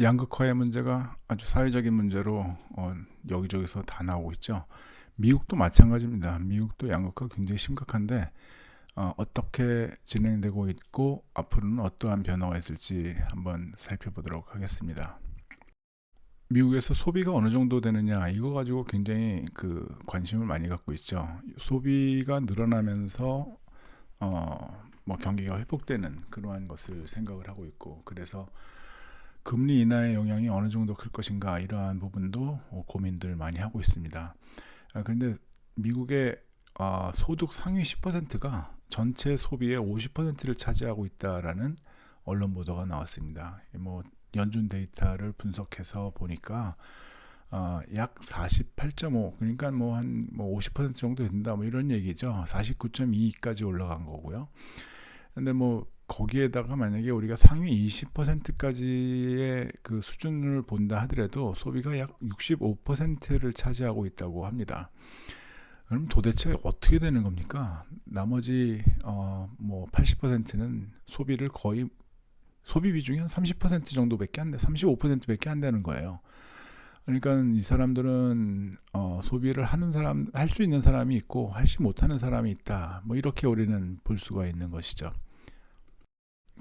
양극화의 문제가 아주 사회적인 문제로 어, 여기저기서 다 나오고 있죠. 미국도 마찬가지입니다. 미국도 양극화 굉장히 심각한데 어, 어떻게 진행되고 있고 앞으로는 어떠한 변화가 있을지 한번 살펴보도록 하겠습니다. 미국에서 소비가 어느 정도 되느냐 이거 가지고 굉장히 그 관심을 많이 갖고 있죠. 소비가 늘어나면서 어, 뭐 경기가 회복되는 그러한 것을 생각을 하고 있고 그래서 금리 인하의 영향이 어느 정도 클 것인가 이러한 부분도 고민들 많이 하고 있습니다. 아, 그런데 미국의 아, 소득 상위 10%가 전체 소비의 50%를 차지하고 있다라는 언론 보도가 나왔습니다. 뭐 연준 데이터를 분석해서 보니까 어, 약 48.5 그러니까 뭐 한 뭐 50% 정도 된다 뭐 이런 얘기죠. 49.2까지 올라간 거고요. 근데 뭐 거기에다가 만약에 우리가 상위 20%까지의 그 수준을 본다 하더라도 소비가 약 65%를 차지하고 있다고 합니다. 그럼 도대체 어떻게 되는 겁니까? 나머지 어 뭐 80%는 소비를 거의 소비 비중이 한 30% 정도밖에 안 돼, 35%밖에 안 되는 거예요. 그러니까 이 사람들은 어, 소비를 하는 사람, 할 수 있는 사람이 있고 할지 못하는 사람이 있다. 뭐 이렇게 우리는 볼 수가 있는 것이죠.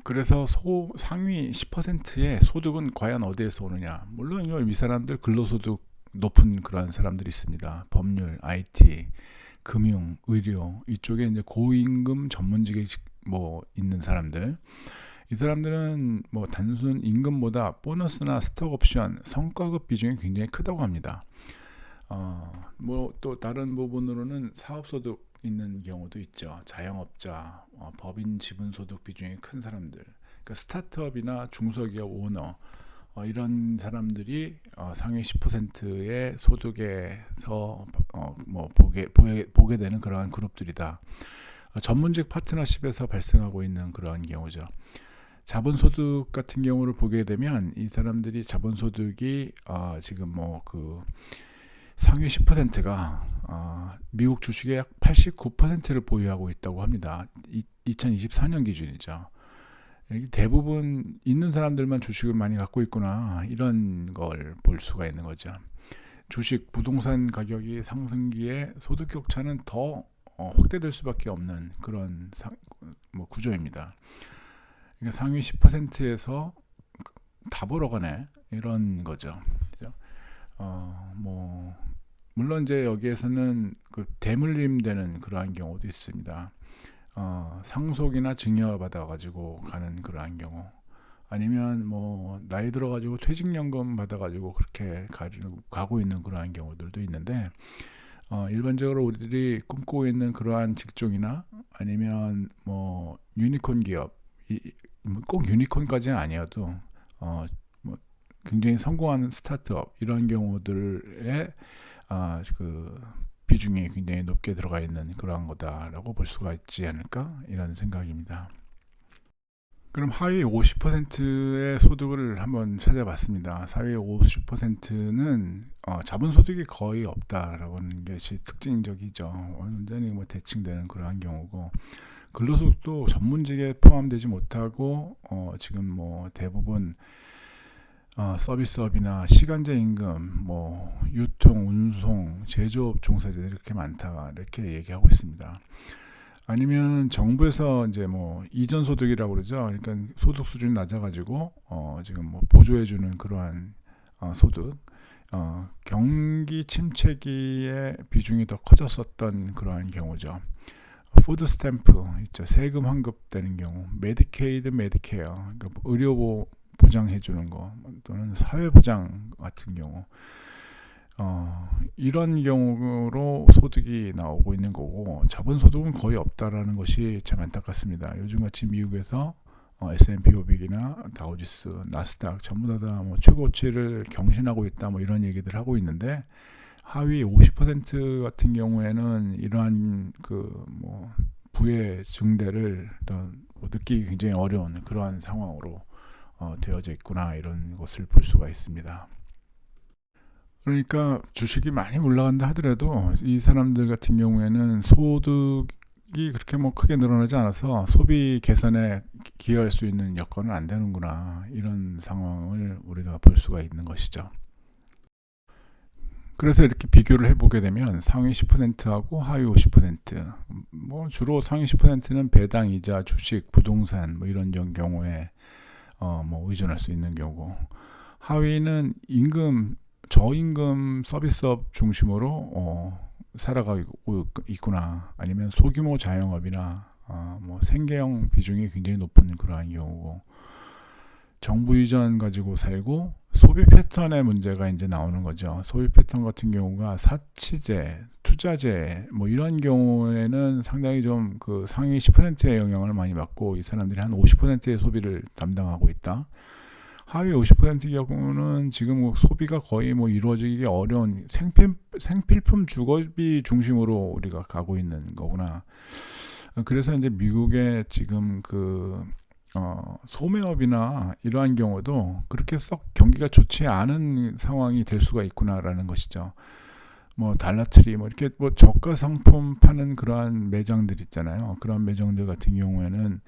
그래서 소, 상위 10%의 소득은 과연 어디에서 오느냐? 물론 이 사람들 근로소득 높은 그런 사람들이 있습니다. 법률, IT, 금융, 의료 이쪽에 이제 고임금 전문직에 뭐 있는 사람들. 이 사람들은 뭐 단순 임금보다 보너스나 스톡 옵션, 성과급 비중이 굉장히 크다고 합니다. 어, 뭐 또 다른 부분으로는 사업소득 있는 경우도 있죠. 자영업자, 어, 법인 지분 소득 비중이 큰 사람들, 그러니까 스타트업이나 중소기업 오너 어, 이런 사람들이 어, 상위 10%의 소득에서 어, 뭐 보게, 보게 보게 되는 그러한 그룹들이다. 어, 전문직 파트너십에서 발생하고 있는 그러한 경우죠. 자본소득 같은 경우를 보게 되면 이 사람들이 자본소득이 어, 지금 뭐그 상위 10%가 어, 미국 주식의 약 89%를 보유하고 있다고 합니다. 이, 2024년 기준이죠. 대부분 있는 사람들만 주식을 많이 갖고 있구나 이런 걸 볼 수가 있는 거죠. 주식 부동산 가격이 상승기에 소득 격차는 더 어, 확대될 수밖에 없는 그런 상, 뭐 구조입니다. 그러니까 상위 10%에서 다 벌어가네 이런 거죠. 그죠? 어, 뭐 물론 이제 여기에서는 그 대물림 되는 그러한 경우도 있습니다. 어, 상속이나 증여 받아 가지고 가는 그러한 경우. 아니면 뭐 나이 들어 가지고 퇴직연금 받아 가지고 그렇게 가고 있는 그러한 경우들도 있는데 어, 일반적으로 우리들이 꿈꾸고 있는 그러한 직종이나 아니면 뭐 유니콘 기업 이, 꼭 유니콘까지는 아니어도 어, 뭐 굉장히 성공하는 스타트업 이런 경우들의 아, 그 비중이 굉장히 높게 들어가 있는 그러한 거다라고 볼 수가 있지 않을까 이런 생각입니다. 그럼 하위 50%의 소득을 한번 찾아봤습니다. 하위 50%는 어, 자본소득이 거의 없다라고 하는 것이 특징적이죠. 완전히 뭐 대칭되는 그러한 경우고 근로소득도 전문직에 포함되지 못하고 어, 지금 뭐 대부분 어, 서비스업이나 시간제 임금, 뭐 유통, 운송, 제조업 종사자들이 이렇게 많다 이렇게 얘기하고 있습니다. 아니면 정부에서 이제 뭐 이전 소득이라고 그러죠. 그러니까 소득 수준이 낮아가지고 어, 지금 뭐 보조해주는 그러한 어, 소득. 어, 경기 침체기에 비중이 더 커졌었던 그러한 경우죠. 푸드 스탬프 있죠. 세금 환급되는 경우, 메디케이드, 메디케어, 그러니까 의료 보장해 주는 거 또는 사회 보장 같은 경우 어, 이런 경우로 소득이 나오고 있는 거고 자본 소득은 거의 없다라는 것이 참 안타깝습니다. 요즘같이 미국에서 어, S&P 500이나 다우지수, 나스닥 전부 다뭐 최고치를 경신하고 있다 뭐 이런 얘기들 하고 있는데 하위 50% 같은 경우에는 이러한 그 뭐 부의 증대를 뭐 느끼기 굉장히 어려운 그러한 상황으로 어, 되어져 있구나 이런 것을 볼 수가 있습니다. 그러니까 주식이 많이 올라간다 하더라도 이 사람들 같은 경우에는 소득 소득이 그렇게 뭐 크게 늘어나지 않아서 소비 개선에 기- 기여할 수 있는 여건은 안 되는구나 이런 상황을 우리가 볼 수가 있는 것이죠. 그래서 이렇게 비교를 해보게 되면 상위 10%하고 하위 50%뭐 주로 상위 10%는 배당 이자 주식 부동산 뭐 이런 경- 경우에 어 뭐 의존할 수 있는 경우. 하위는 임금 저임금 서비스업 중심으로 어 살아가고 있구나. 아니면 소규모 자영업이나 어, 뭐 생계형 비중이 굉장히 높은 그러한 경우고 정부 이전 가지고 살고 소비 패턴의 문제가 이제 나오는 거죠. 소비 패턴 같은 경우가 사치제, 투자제 뭐 이런 경우에는 상당히 좀 그 상위 10%의 영향을 많이 받고 이 사람들이 한 50%의 소비를 담당하고 있다. 하위 50%의 경우는 지금 뭐 소비가 거의 뭐 이루어지기 어려운 생필, 생필품 주거비 중심으로 우리가 가고 있는 거구나. 그래서 이제 미국의 지금 그 어, 소매업이나 이러한 경우도 그렇게 썩 경기가 좋지 않은 상황이 될 수가 있구나라는 것이죠. 뭐 달라트리 뭐 이렇게 뭐 저가 상품 파는 그러한 매장들 있잖아요. 그런 매장들 같은 경우에는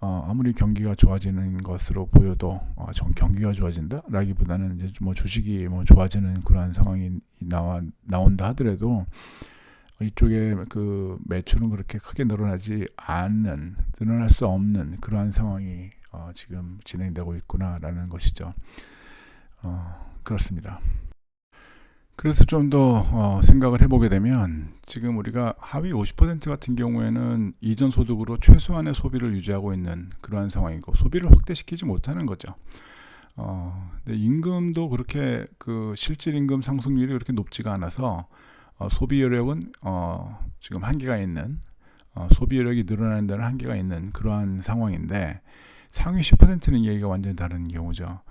어, 아무리 경기가 좋아지는 것으로 보여도 어, 전 경기가 좋아진다라기보다는 이제 뭐 주식이 뭐 좋아지는 그러한 상황이 나와 나온다 하더라도 이쪽에 그 매출은 그렇게 크게 늘어나지 않는 늘어날 수 없는 그러한 상황이 어, 지금 진행되고 있구나라는 것이죠. 어, 그렇습니다. 그래서 좀더 어, 생각을 해보게 되면 지금 우리가 하위 50% 같은 경우에는 이전 소득으로 최소한의 소비를 유지하고 있는 그러한 상황이고 소비를 확대시키지 못하는 거죠. 어, 근데 임금도 그렇게 그 실질 임금 상승률이 그렇게 높지가 않아서 어, 소비 여력은 어, 지금 한계가 있는 어, 소비 여력이 늘어나는 데는 한계가 있는 그러한 상황인데 상위 10%는 얘기가 완전히 다른 경우죠.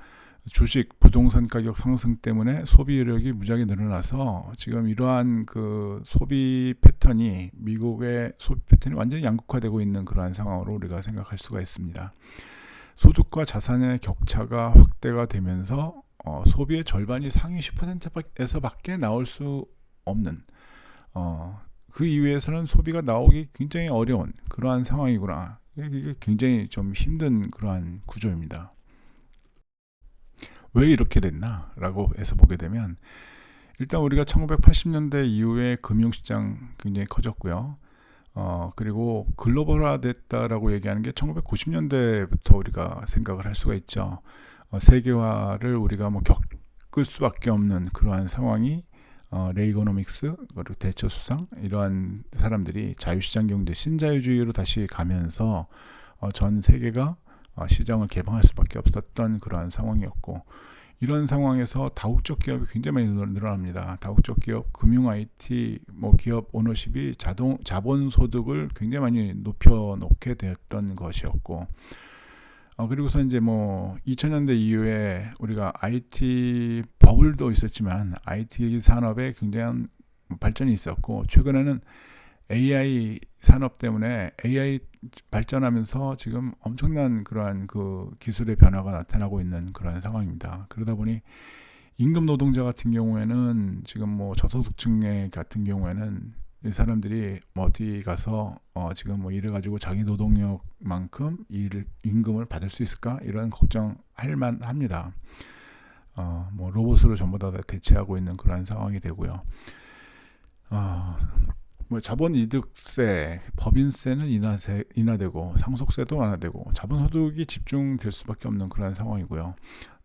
주식, 부동산 가격 상승 때문에 소비 여력이 무지하게 늘어나서 지금 이러한 그 소비 패턴이 미국의 소비 패턴이 완전히 양극화되고 있는 그러한 상황으로 우리가 생각할 수가 있습니다. 소득과 자산의 격차가 확대가 되면서 어, 소비의 절반이 상위 10%에서 밖에 나올 수 없는 어, 그 이외에서는 소비가 나오기 굉장히 어려운 그러한 상황이구나. 이게 굉장히 좀 힘든 그러한 구조입니다. 왜 이렇게 됐나 라고 해서 보게 되면 일단 우리가 1980년대 이후에 금융시장 굉장히 커졌고요. 어, 그리고 글로벌화 됐다라고 얘기하는 게 1990년대부터 우리가 생각을 할 수가 있죠. 어, 세계화를 우리가 뭐 겪을 수밖에 없는 그러한 상황이 어, 레이거노믹스 그리고 대처 수상 이러한 사람들이 자유시장 경제 신자유주의로 다시 가면서 어, 전 세계가 어, 시장을 개방할 수밖에 없었던 그러한 상황이었고 이런 상황에서 다국적 기업이 굉장히 많이 늘어납니다. 다국적 기업, 금융 IT, 뭐 기업 오너십이 자동 자본 소득을 굉장히 많이 높여 놓게 되었던 것이었고 어, 그리고서 이제 뭐 2000년대 이후에 우리가 IT 버블도 있었지만 IT 산업에 굉장한 발전이 있었고 최근에는 AI 산업 때문에 AI 발전하면서 지금 엄청난 그러한 그 기술의 변화가 나타나고 있는 그러한 상황입니다. 그러다 보니 임금 노동자 같은 경우에는 지금 뭐 저소득층의 같은 경우에는 이 사람들이 뭐 어디 가서 어 지금 뭐 이래 가지고 자기 노동력만큼 일 임금을 받을 수 있을까 이런 걱정할 만합니다. 어 뭐 로봇으로 전부 다 대체하고 있는 그러한 상황이 되고요. 어, 뭐 자본 이득세, 법인세는 인하세, 인하되고 상속세도 완화되고 자본 소득이 집중될 수밖에 없는 그런 상황이고요.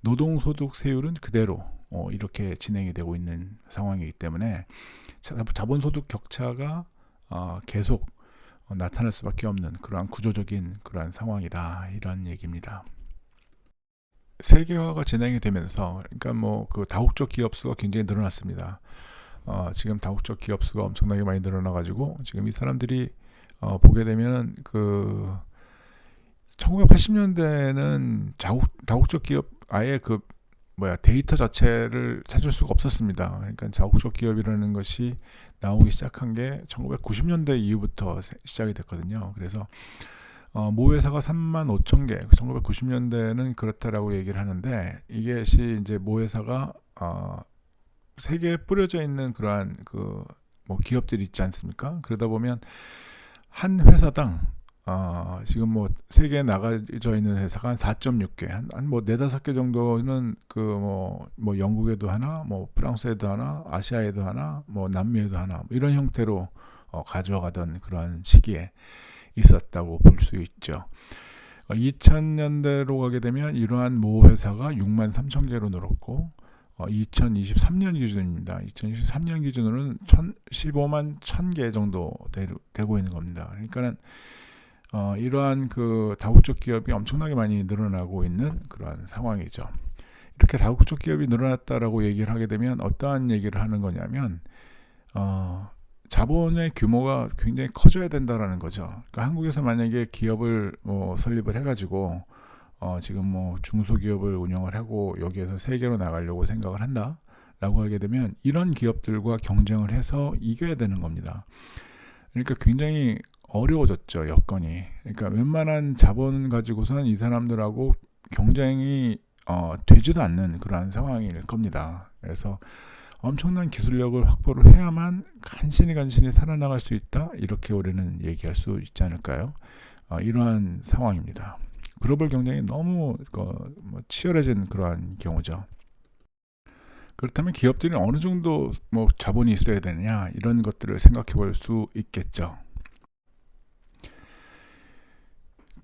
노동 소득 세율은 그대로 어, 이렇게 진행이 되고 있는 상황이기 때문에 자, 자본소득 격차가 어, 계속 어, 나타날 수밖에 없는 그러한 구조적인 그러한 상황이다 이런 얘기입니다. 세계화가 진행이 되면서 그러니까 뭐 그 다국적 기업 수가 굉장히 늘어났습니다. 어, 지금 다국적 기업 수가 엄청나게 많이 늘어나 가지고 지금 이 사람들이 어, 보게 되면은 그 1980년대는 자국 다국적 기업 아예 그 뭐야 데이터 자체를 찾을 수가 없었습니다. 그러니까 자국적 기업이라는 것이 나오기 시작한 게 1990년대 이후부터 시작이 됐거든요. 그래서 어, 모 회사가 3만 5천 개, 1990년대는 그렇다라고 얘기를 하는데 이게 시 이제 모 회사가 어, 세계에 뿌려져 있는 그러한 그 뭐 기업들이 있지 않습니까? 그러다 보면 한 회사당 어, 지금 뭐 세계에 나가져 있는 회사가 한 4.6개, 한뭐 네다섯 개 정도는 그뭐뭐 영국에도 하나, 뭐 프랑스에도 하나, 아시아에도 하나, 뭐 남미에도 하나 뭐 이런 형태로 어, 가져가던 그러한 시기에 있었다고 볼 수 있죠. 2000년대로 가게 되면 이러한 모 회사가 6만 3천 개로 늘었고 어, 2023년 기준입니다. 2023년 기준으로는 15만 1000개 정도 되, 고 있는 겁니다. 그러니까는 어, 이러한 그 다국적 기업이 엄청나게 많이 늘어나고 있는 그러한 상황이죠. 이렇게 다국적 기업이 늘어났다라고 얘기를 하게 되면 어떠한 얘기를 하는 거냐면 어, 자본의 규모가 굉장히 커져야 된다라는 거죠. 그러니까 한국에서 만약에 기업을 뭐 설립을 해가지고 어, 지금 뭐 중소기업을 운영을 하고 여기에서 세계로 나가려고 생각을 한다라고 하게 되면 이런 기업들과 경쟁을 해서 이겨야 되는 겁니다. 그러니까 굉장히 어려워졌죠 여건이. 그러니까 웬만한 자본 가지고선 이 사람들하고 경쟁이 어, 되지도 않는 그러한 상황일 겁니다. 그래서 엄청난 기술력을 확보를 해야만 간신히 간신히 살아나갈 수 있다 이렇게 우리는 얘기할 수 있지 않을까요? 어, 이러한 상황입니다. 글로벌 경쟁이 너무 어, 뭐 치열해진 그러한 경우죠. 그렇다면 기업들이 어느 정도 뭐 자본이 있어야 되느냐 이런 것들을 생각해 볼 수 있겠죠.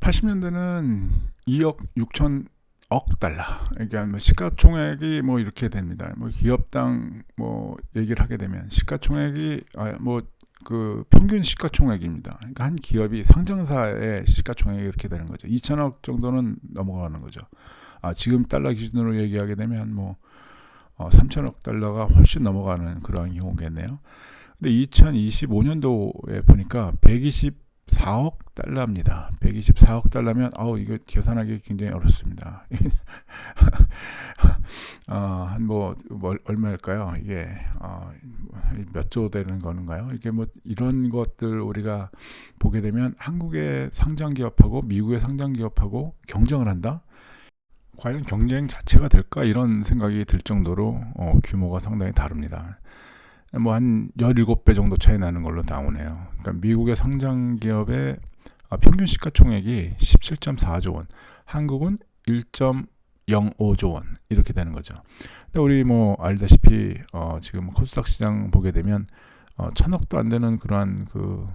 80년대는 2억 6천 억 달러. 그러니까 뭐 시가총액이 뭐 이렇게 됩니다. 뭐 기업당 뭐 얘기를 하게 되면 시가총액이 아 뭐그 평균 시가총액입니다. 그러니까 한 기업이 상장사의 시가총액이 이렇게 되는 거죠. 2천억 정도는 넘어가는 거죠. 아 지금 달러 기준으로 얘기하게 되면 뭐 어, 3천억 달러가 훨씬 넘어가는 그런 경우겠네요. 근데 2025년도에 보니까 120 4억 달러입니다. 124억 달러면 아우 이거 계산하기 굉장히 어렵습니다. 어, 한뭐 뭐, 얼마일까요? 이게 어, 몇조 되는 거는가요? 이게 뭐 이런 것들 우리가 보게 되면 한국의 상장 기업하고 미국의 상장 기업하고 경쟁을 한다. 과연 경쟁 자체가 될까 이런 생각이 들 정도로 어, 규모가 상당히 다릅니다. 뭐 한 17배 정도 차이 나는 걸로 나오네요. 그러니까 미국의 상장 기업의 아, 평균 시가총액이 17.4조 원, 한국은 1.05조 원 이렇게 되는 거죠. 근데 우리 뭐 알다시피 어 지금 코스닥 시장 보게 되면 어 천억도 안 되는 그러한 그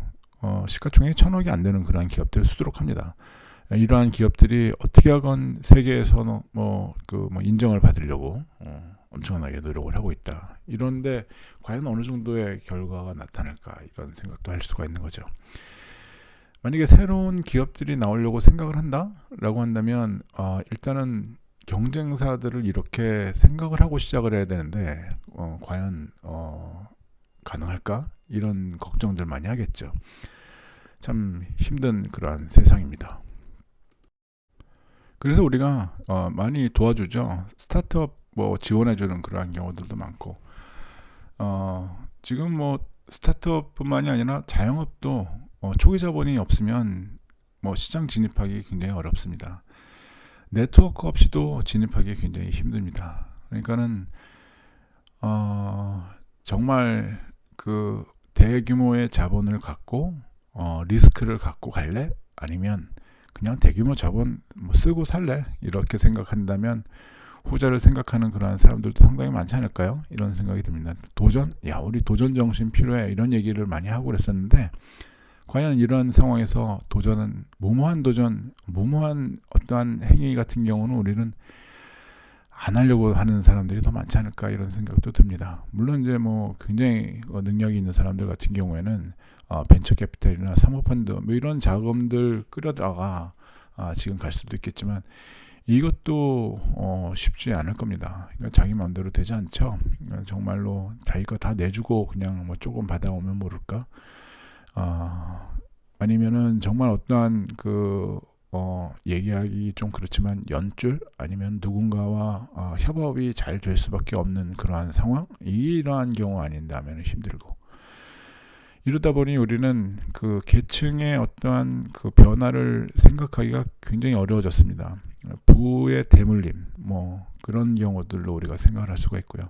어 시가총액이 천억이 안 되는 그러한 기업들을 수두룩합니다. 이러한 기업들이 어떻게 하건 세계에서 뭐그 뭐 인정을 받으려고 어 엄청나게 노력을 하고 있다. 이런데 과연 어느 정도의 결과가 나타날까 이런 생각도 할 수가 있는 거죠. 만약에 새로운 기업들이 나오려고 생각을 한다라고 한다면 어, 일단은 경쟁사들을 이렇게 생각을 하고 시작을 해야 되는데 어, 과연 어, 가능할까 이런 걱정들 많이 하겠죠. 참 힘든 그러한 세상입니다. 그래서 우리가 어, 많이 도와주죠. 스타트업 뭐 지원해주는 그러한 경우들도 많고 어, 지금 뭐 스타트업뿐만이 아니라 자영업도 어, 초기 자본이 없으면 뭐 시장 진입하기 굉장히 어렵습니다. 네트워크 없이도 진입하기 굉장히 힘듭니다. 그러니까는 어, 정말 그 대규모의 자본을 갖고 어, 리스크를 갖고 갈래? 아니면 그냥 대규모 자본 뭐 쓰고 살래? 이렇게 생각한다면 후자를 생각하는 그러한 사람들도 상당히 많지 않을까요? 이런 생각이 듭니다. 도전? 야, 우리 도전 정신 필요해. 이런 얘기를 많이 하고 그랬었는데, 과연 이런 상황에서 도전은, 무모한 도전, 무모한 어떠한 행위 같은 경우는 우리는 안 하려고 하는 사람들이 더 많지 않을까 이런 생각도 듭니다. 물론 이제 뭐 굉장히 어, 능력이 있는 사람들 같은 경우에는 어, 벤처 캐피탈이나 사모펀드 뭐 이런 자금들 끌어다가 아, 지금 갈 수도 있겠지만 이것도 어, 쉽지 않을 겁니다. 그러니까 자기 마음대로 되지 않죠. 그러니까 정말로 자기가 다 내주고 그냥 뭐 조금 받아오면 모를까. 어, 아니면은 정말 어떠한 그 어, 얘기하기 좀 그렇지만 연줄 아니면 누군가와 어, 협업이 잘 될 수밖에 없는 그러한 상황 이러한 경우 아닌다면 힘들고 이러다 보니 우리는 그 계층의 어떠한 그 변화를 생각하기가 굉장히 어려워졌습니다. 부의 대물림 뭐 그런 경우들로 우리가 생각을 할 수가 있고요.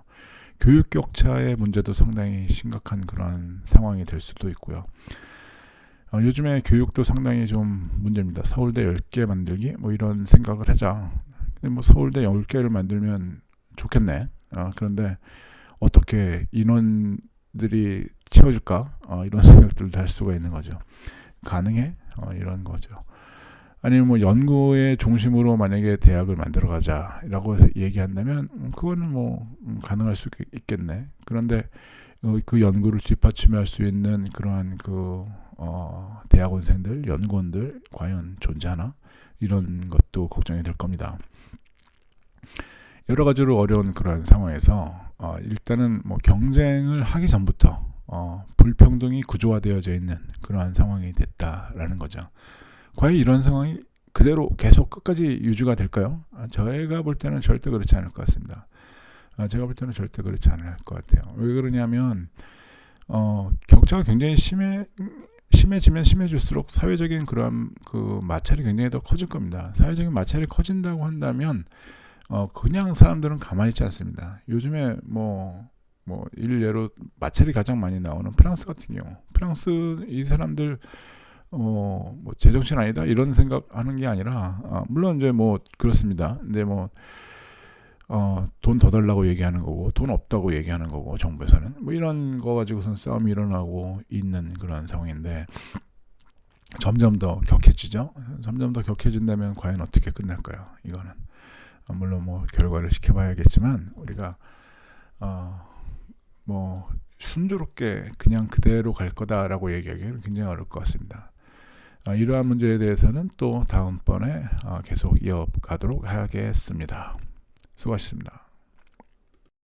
교육 격차의 문제도 상당히 심각한 그러한 상황이 될 수도 있고요. 어, 요즘에 교육도 상당히 좀 문제입니다. 서울대 10개 만들기 뭐 이런 생각을 하자. 근데 뭐 서울대 10개를 만들면 좋겠네. 어, 그런데 어떻게 인원들이 채워줄까? 어, 이런 생각들도 할 수가 있는 거죠. 가능해? 어, 이런 거죠. 아니면 뭐 연구의 중심으로 만약에 대학을 만들어 가자라고 얘기한다면 음, 그거는 뭐 음, 가능할 수 있- 있겠네. 그런데 어, 그 연구를 뒷받침할 수 있는 그러한 그 어, 대학원생들, 연구원들 과연 존재하나 이런 것도 걱정이 될 겁니다. 여러 가지로 어려운 그런 상황에서 어, 일단은 뭐 경쟁을 하기 전부터 어, 불평등이 구조화되어져 있는 그러한 상황이 됐다라는 거죠. 과연 이런 상황이 그대로 계속 끝까지 유지가 될까요? 아, 저희가 볼 때는 절대 그렇지 않을 것 같습니다. 아, 제가 볼 때는 절대 그렇지 않을 것 같아요. 왜 그러냐면 어, 격차가 굉장히 심해 심해지면 심해질수록 사회적인 그런 그 마찰이 굉장히 더 커질 겁니다. 사회적인 마찰이 커진다고 한다면 어, 그냥 사람들은 가만히 있지 않습니다. 요즘에 뭐 뭐 일례로 마찰이 가장 많이 나오는 프랑스 같은 경우, 프랑스 이 사람들 어, 뭐 제정신 아니다 이런 생각하는 게 아니라 아, 물론 이제 뭐 그렇습니다. 근데 뭐 어, 돈 더 달라고 얘기하는 거고 돈 없다고 얘기하는 거고 정부에서는 뭐 이런 거 가지고선 싸움이 일어나고 있는 그런 상황인데 점점 더 격해지죠. 점점 더 격해진다면 과연 어떻게 끝날까요? 이거는 어, 물론 뭐 결과를 지켜봐야겠지만 우리가 어, 뭐 순조롭게 그냥 그대로 갈 거다라고 얘기하기는 굉장히 어려울 것 같습니다. 어, 이러한 문제에 대해서는 또 다음번에 어, 계속 이어가도록 하겠습니다. 수고하셨습니다.